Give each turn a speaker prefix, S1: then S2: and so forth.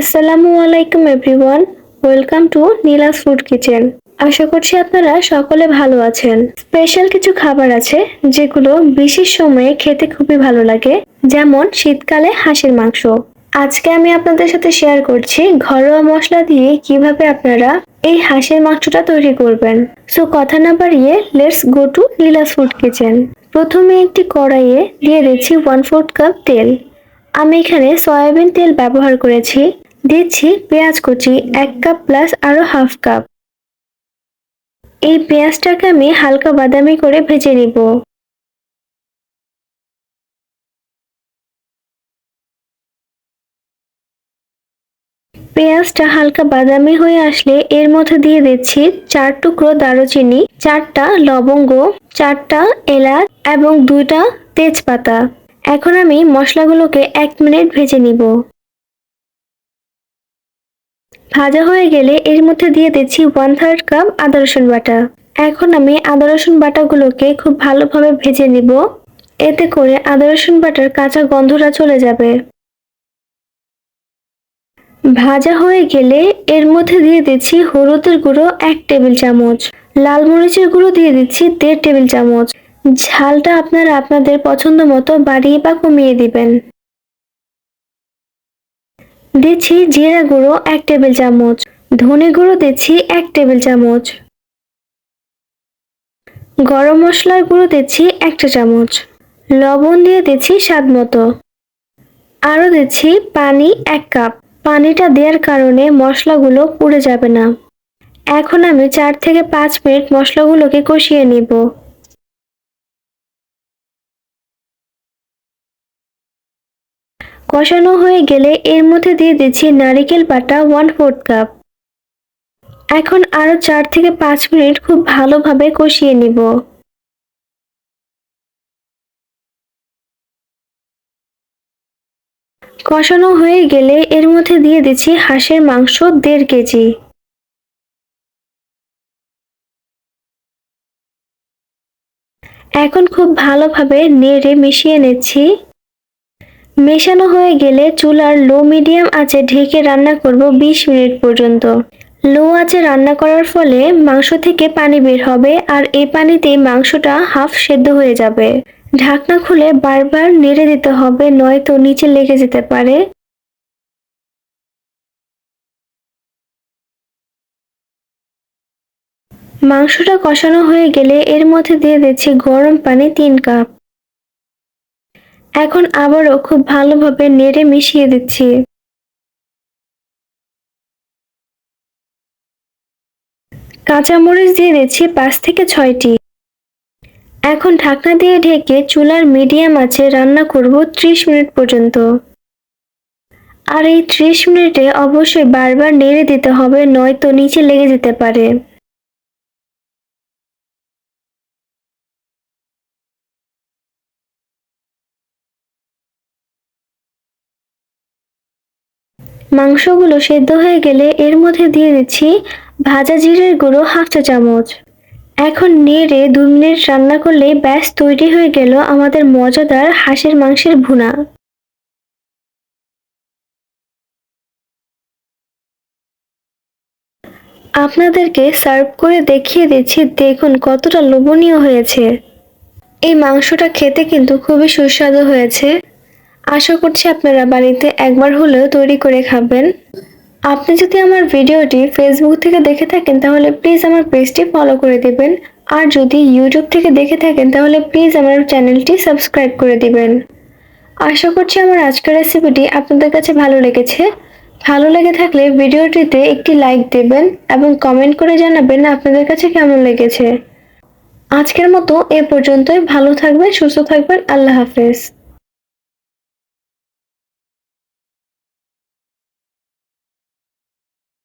S1: আসসালামু আলাইকুম everyone, welcome to Nila's food kitchen. আশা করছি আপনারা সকলে ভালো আছেন। স্পেশাল কিছু খাবার আছে যেগুলো বিশেষ সময়ে খেতে খুবই ভালো লাগে, যেমন শীতকালে হাঁসের মাংস। আজকে আমি আপনাদের সাথে শেয়ার করছি ঘরোয়া মশলা দিয়ে কীভাবে আপনারা এই হাঁসের মাংসটা তৈরি করবেন। সো কথা না বাড়িয়ে let's go to Nila's food kitchen. প্রথমে একটি কড়াইয়ে দিয়ে দিচ্ছি ওয়ান ফোর্থ কাপ তেল। আমি এখানে সয়াবিন তেল ব্যবহার করেছি। দিচ্ছি পেঁয়াজ কুচি, এক কাপ প্লাস আরও হাফ কাপ এই পেঁয়াজটাকে আমি হালকা বাদামি করে ভেজে নিব। পেঁয়াজটা হালকা বাদামি হয়ে আসলে এর মধ্যে দিয়ে দিচ্ছি চার টুকরো দারুচিনি, চারটা লবঙ্গ, চারটা এলাচ এবং দুইটা তেজপাতা। এখন আমি মশলাগুলোকে এক মিনিট ভেজে নিব। ভাজা হয়ে গেলে এর মধ্যে দিয়ে দিচ্ছি ওয়ান থার্ড কাপ আদা রসুন বাটা। এখন আমি আদা রসুন বাটাগুলোকে খুব ভালোভাবে ভেজে নিব। এতে করে আদা রসুন বাটার কাঁচা গন্ধটা চলে যাবে। ভাজা হয়ে গেলে এর মধ্যে দিয়ে দিচ্ছি হলুদের গুঁড়ো এক টেবিল চামচ, লাল মরিচের গুঁড়ো দিয়ে দিচ্ছি দেড় টেবিল চামচ। ঝালটা আপনারা আপনাদের পছন্দ মতো বাড়িয়ে বা কমিয়ে দিবেন। দিচ্ছি জিরা গুঁড়ো এক টেবিল চামচ। ধনে গুঁড়ো দিচ্ছি এক টেবিল চামচ। গরম মশলার গুঁড়ো দিচ্ছি একটা চামচ। লবণ দিয়ে দিচ্ছি স্বাদ মতো। আরও দিচ্ছি পানি এক কাপ। পানিটা দেওয়ার কারণে মশলাগুলো পুড়ে যাবে না। এখন আমি চার থেকে পাঁচ মিনিট মশলাগুলোকে কষিয়ে নিব। কষানো হয়ে গেলে এর মধ্যে দিয়ে দিচ্ছি নারিকেল বাটা ওয়ান ফোর্থ কাপ এখন আরও চার থেকে পাঁচ মিনিট খুব ভালোভাবে কষিয়ে নিব। কষানো হয়ে গেলে এর মধ্যে দিয়ে দিচ্ছি হাঁসের মাংস দেড় কেজি। এখন খুব ভালোভাবে নেড়ে মিশিয়ে নিচ্ছি। মেশানো হয়ে গেলে চুলার লো, মিডিয়াম আঁচে ঢেকে রান্না করব ২০ মিনিট পর্যন্ত। লো আঁচে রান্না করার ফলে মাংস থেকে পানি বের হবে আর এই পানিতেই মাংসটা হাফ সেদ্ধ হয়ে যাবে। ঢাকনা খুলে বারবার নেড়ে দিতে হবে, নয়তো নিচে লেগে যেতে পারে। মাংসটা কষানো হয়ে গেলে এর মধ্যে দিয়ে দিচ্ছি গরম পানি তিন কাপ। এখন আবারও খুব ভালোভাবে নেড়ে মিশিয়ে দিচ্ছি। কাঁচামরিচ দিয়ে দিচ্ছি পাঁচ থেকে ছয়টি। এখন ঢাকনা দিয়ে ঢেকে চুলার মিডিয়াম আছে রান্না করব ত্রিশ মিনিট পর্যন্ত। আর এই ত্রিশ মিনিটে অবশ্যই বারবার নেড়ে দিতে হবে, নয়তো নিচে লেগে যেতে পারে। মাংসগুলো সেদ্ধ হয়ে গেলে এর মধ্যে দিয়ে দিচ্ছি ভাজা জিরের গুঁড়ো হাফ চা চামচ। এখন নেড়ে দু মিনিট রান্না করলেই ব্যাস তৈরি হয়ে গেল আমাদের মজাদার হাঁসের মাংসের ভুনা। আপনাদেরকে সার্ভ করে দেখিয়ে দিচ্ছি, দেখুন কতটা লোভনীয় হয়েছে। এই মাংসটা খেতে কিন্তু খুবই সুস্বাদু হয়েছে। আশা করছি আপনারা বাড়িতে একবার হলেও তৈরি করে খাবেন। আপনি যদি আমার ভিডিওটি ফেসবুক থেকে দেখে থাকেন, তাহলে প্লিজ আমার পেজটি ফলো করে দিবেন। আর যদি ইউটিউব থেকে দেখে থাকেন, তাহলে প্লিজ আমার চ্যানেলটি সাবস্ক্রাইব করে দিবেন। আশা করছি আমার আজকের রেসিপিটি আপনাদের কাছে ভালো লেগেছে। ভালো লেগে থাকলে ভিডিওটিতে একটি লাইক দেবেন এবং কমেন্ট করে জানাবেন আপনাদের কাছে কেমন লেগেছে। আজকের মতো এ পর্যন্তই। ভালো থাকবেন, সুস্থ থাকবেন। আল্লাহ হাফেজ।